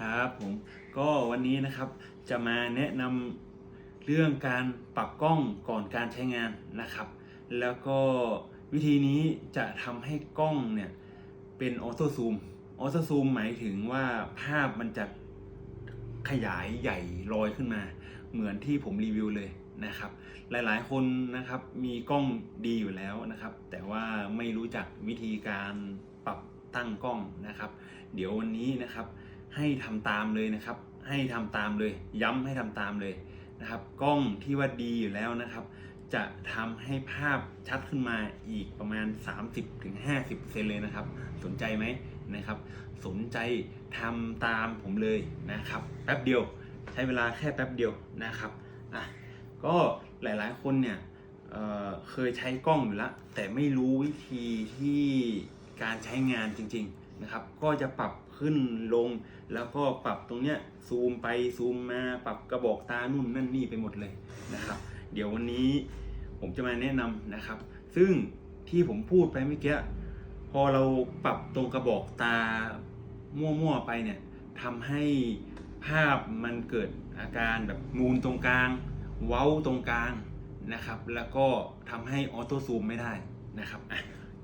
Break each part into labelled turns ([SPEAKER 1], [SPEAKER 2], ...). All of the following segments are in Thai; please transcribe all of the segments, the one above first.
[SPEAKER 1] ครับผมก็วันนี้นะครับจะมาแนะนำเรื่องการปรับกล้องก่อนการใช้งานนะครับ แล้วก็วิธีนี้จะทำให้กล้องเนี่ยเป็นออโต้ซูมออโต้ซูมหมายถึงว่าภาพมันจะขยายใหญ่ลอยขึ้นมา เหมือนที่ผมรีวิวเลยนะครับ หลายๆ คนนะครับมีกล้องดีอยู่แล้วนะครับ แต่ว่าไม่รู้จักวิธีการปรับตั้งกล้องนะครับ เดี๋ยววันนี้นะครับ ให้ทำตามเลยนะครับ ให้ทำตามเลย ย้ำให้ทำตามเลยนะครับ กล้องที่ว่าดีอยู่แล้วนะครับ จะทำให้ภาพชัดขึ้นมาอีกประมาณ 30-50%เลยนะครับ สนใจไหมนะครับ สนใจทำตามผมเลยนะครับ แป๊บเดียวใช้เวลาแค่แป๊บเดียวนะครับอะก็หลายๆคนเนี่ยเเคยใช้กล้องอยู่แล้ว แต่ไม่รู้วิธีที่การใช้งานจริง ๆนะครับ ก็จะปรับ ขึ้นลง แล้วก็ปรับตรงเนี้ยซูมไปซูมมาปรับกระบอกตานู่นนั่นนี่ไปหมดเลยนะครับ เดี๋ยววันนี้ผมจะมาแนะนำนะครับ ซึ่งที่ผมพูดไปเมื่อกี้พอเราปรับตรงกระบอกตามั่วๆไปเนี่ยทำให้ภาพมันเกิดอาการแบบนูนตรงกลาง เว้าตรงกลางนะครับ แล้วก็ทำให้ออโต้ซูมไม่ได้นะครับ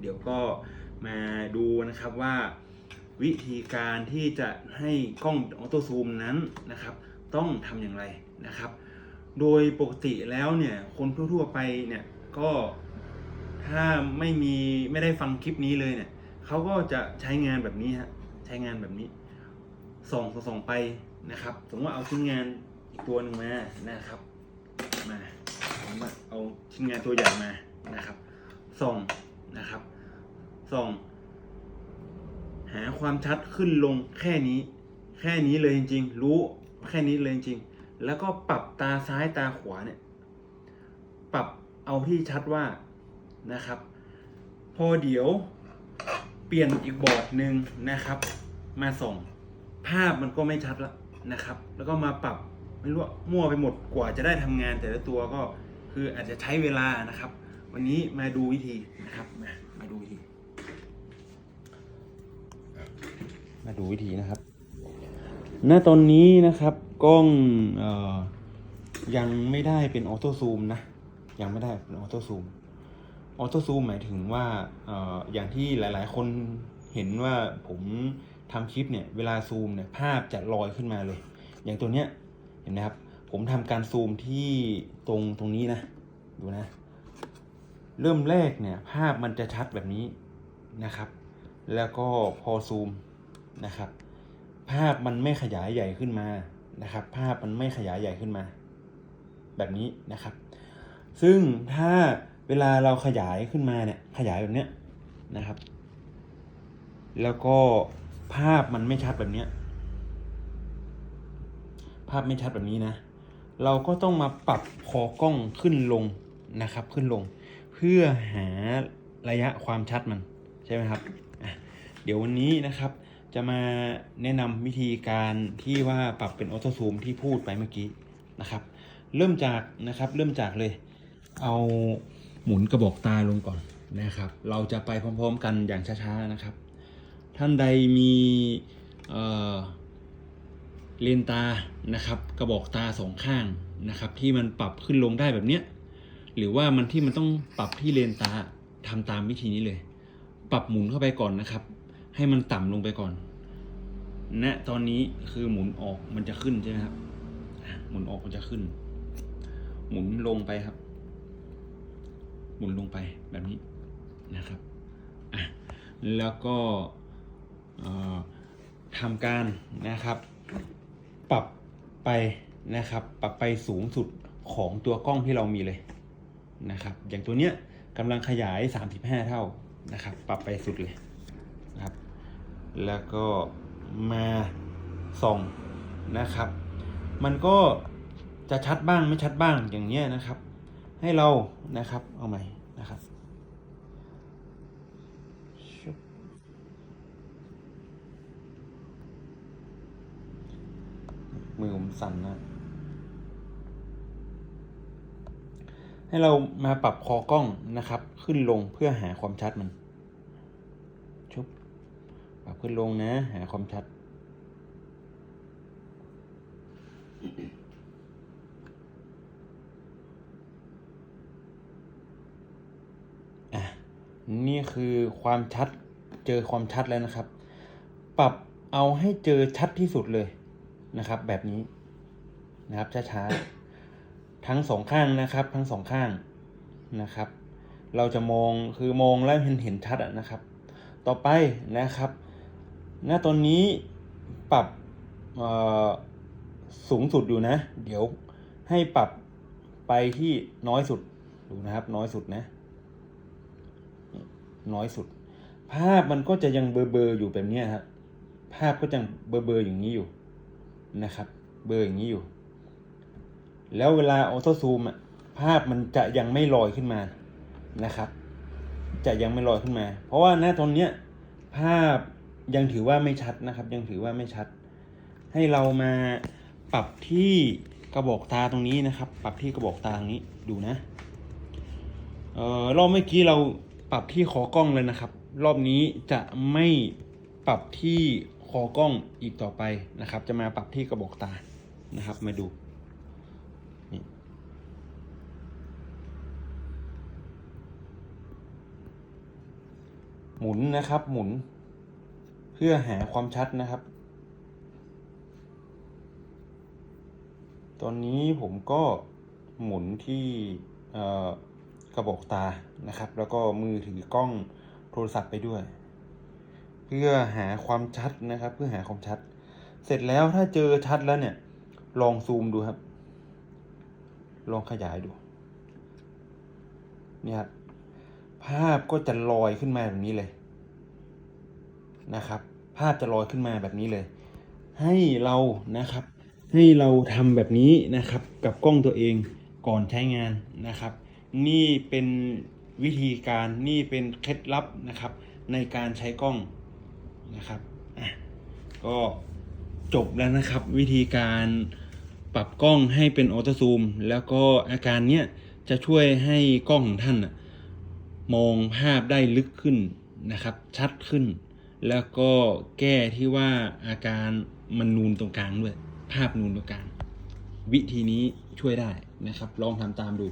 [SPEAKER 1] เดี๋ยวก็มาดูนะครับว่า วิธีการที่จะให้กล้องออโต้ซูมนั้นนะครับ ต้องทำอย่างไรนะครับ โดยปกติแล้วเนี่ยคนทั่วๆไปเนี่ยก็ถ้าไม่มีไม่ได้ฟังคลิปนี้เลยเนี่ยเขาก็จะใช้งานแบบนี้ฮะใช้งานแบบนี้ส่องส่องไปนะครับสมมติว่าเอาชิ้นงานอีกตัวหนึ่งมานะครับมาผมว่าเอาชิ้นงานตัวใหญ่มานะครับส่องนะครับส่อง หาความชัดขึ้นลงแค่นี้ แค่นี้เลยจริง ๆ รู้แค่นี้เลยจริงๆแล้วก็ปรับตาซ้ายตาขวาเนี่ย ปรับเอาที่ชัดว่านะครับ พอเดี๋ยวเปลี่ยนอีกบอร์ดหนึ่งนะครับ มาส่งภาพมันก็ไม่ชัดแล้วนะครับ แล้วก็มาปรับไม่รู้ว่ามั่วไปหมดกว่าจะได้ทำงาน แต่ละตัวก็คืออาจจะใช้เวลานะครับ วันนี้มาดูวิธีนะครับมามาดูวิธี มาดูวิธีนะครับ ณ ตอนนี้นะครับกล้องออยังไม่ได้เป็นออโต้ซูมนะ ยังไม่ได้เป็นออโต้ซูม ออโต้ซูมหมายถึงว่าอออย่างที่หลาย ๆ คนเห็นว่าผมทำคลิปเนี่ยเวลาซูมเนี่ยภาพจะลอยขึ้นมาเลย อย่างตัวเนี้ยเห็นไหมครับ ผมทำการซูมที่ตรงตรงนี้นะ ดูนะ เริ่มแรกเนี่ย ภาพมันจะชัดแบบนี้นะครับ แล้วก็พอซูม นะครับ ภาพมันไม่ขยายใหญ่ขึ้นมานะครับ ภาพมันไม่ขยายใหญ่ขึ้นมา แบบนี้นะครับ ซึ่งถ้าเวลาเราขยายขึ้นมาเนี่ยขยายแบบเนี้ยนะครับ แล้วก็ภาพมันไม่ชัดแบบเนี้ยภาพไม่ชัดแบบนี้นะ เราก็ต้องมาปรับคอกล้องขึ้นลงนะครับ ขึ้นลง เพื่อหาระยะความชัดมันใช่ไหมครับ เดี๋ยววันนี้นะครับ จะมาแนะนำวิธีการที่ว่าปรับเป็นออโต้ซูมที่พูดไปเมื่อกี้นะครับ เริ่มจากนะครับเริ่มจากเลย เอาหมุนกระบอกตาลงก่อนนะครับ เราจะไปพร้อมๆกันอย่างช้าๆนะครับ ท่านใดมีเเลนตานะครับ กระบอกตาสองข้างนะครับ ที่มันปรับขึ้นลงได้แบบเนี้ยหรือว่ามันที่มันต้องปรับที่เลนตาทำตามวิธีนี้เลย ปรับหมุนเข้าไปก่อนนะครับ ให้มันต่ำลงไปก่อนณตอนนี้คือหมุนออกมันจะขึ้นใช่ไหมครับ หมุนออกมันจะขึ้น หมุนลงไปครับ หมุนลงไปแบบนี้นะครับแล้วก็ทำการนะครับ ปรับไปนะครับ ปรับไปสูงสุดของตัวกล้องที่เรามีเลยนะครับ อย่างตัวเนี้ยกำลังขยาย 35 เท่านะครับ ปรับไปสุดเลย แล้วก็มาส่องนะครับ มันก็จะชัดบ้างไม่ชัดบ้างอย่างเนี้ยนะครับ ให้เรานะครับเอาใหม่นะครับมือผมสั่นนะ ให้เรามาปรับคอกล้องนะครับ ขึ้นลงเพื่อหาความชัดมัน บปรับขึ้นลงนะ หาความชัด อะ นี่คือความชัด เจอความชัดแล้วนะครับ ปรับเอาให้เจอชัดที่สุดเลยนะครับ แบบนี้นะครับ ช้าๆ ทั้งสองข้างนะครับ ทั้งสองข้างนะครับ เราจะมองคือมองแล้วเห็นเห็นชัดอะนะครับ ต่อไปนะครับ หน้าตอนนี้ปรับสูงสุดอยู่นะ เดี๋ยวให้ปรับไปที่น้อยสุดดูนะครับ น้อยสุดนะ น้อยสุด ภาพมันก็จะยังเบลอๆอยู่แบบนี้ครับภาพก็ยังเบลอๆอย่างนี้อยู่นะครับ เบลออย่างนี้อยู่ แล้วเวลาออโต้ซูมอะภาพมันจะยังไม่ลอยขึ้นมานะครับ จะยังไม่ลอยขึ้นมา เพราะว่าณตอนเนี้ยภาพ ยังถือว่าไม่ชัดนะครับ ยังถือว่าไม่ชัด ให้เรามาปรับที่กระบอกตาตรงนี้นะครับ ปรับที่กระบอกตาตรงนี้ดูนะเอ่อรอบเมื่อกี้เราปรับที่คอกล้องเลยนะครับ รอบนี้จะไม่ปรับที่คอกล้องอีกต่อไปนะครับ จะมาปรับที่กระบอกตานะครับ มาดูหมุนนะครับ หมุน พื่อหาความชัดนะครับ ตอนนี้ผมก็หมุนที่กระบอกตานะครับ แล้วก็มือถือกล้องโทรศัพท์ไปด้วย เพื่อหาความชัดนะครับ เพื่อหาความชัด เสร็จแล้วถ้าเจอชัดแล้วเนี่ย ลองซูมดูครับ ลองขยายดูเนี่ยครับภาพก็จะลอยขึ้นมาแบบนี้เลยนะครับ ภาพจะลอยขึ้นมาแบบนี้เลย ให้เรานะครับ ให้เราทำแบบนี้นะครับ กับกล้องตัวเองก่อนใช้งานนะครับ นี่เป็นวิธีการนี่เป็นเคล็ดลับนะครับ ในการใช้กล้องนะครับก็จบแล้วนะครับ วิธีการปรับกล้องให้เป็นออโต้ซูม แล้วก็อาการเนี้ยจะช่วยให้กล้องของท่านมองภาพได้ลึกขึ้นนะครับ ชัดขึ้น แล้วก็แก้ที่ว่าอาการมันนูนตรงกลางด้วย ภาพนูนตรงกลาง วิธีนี้ช่วยได้นะครับ ลองทำตามดู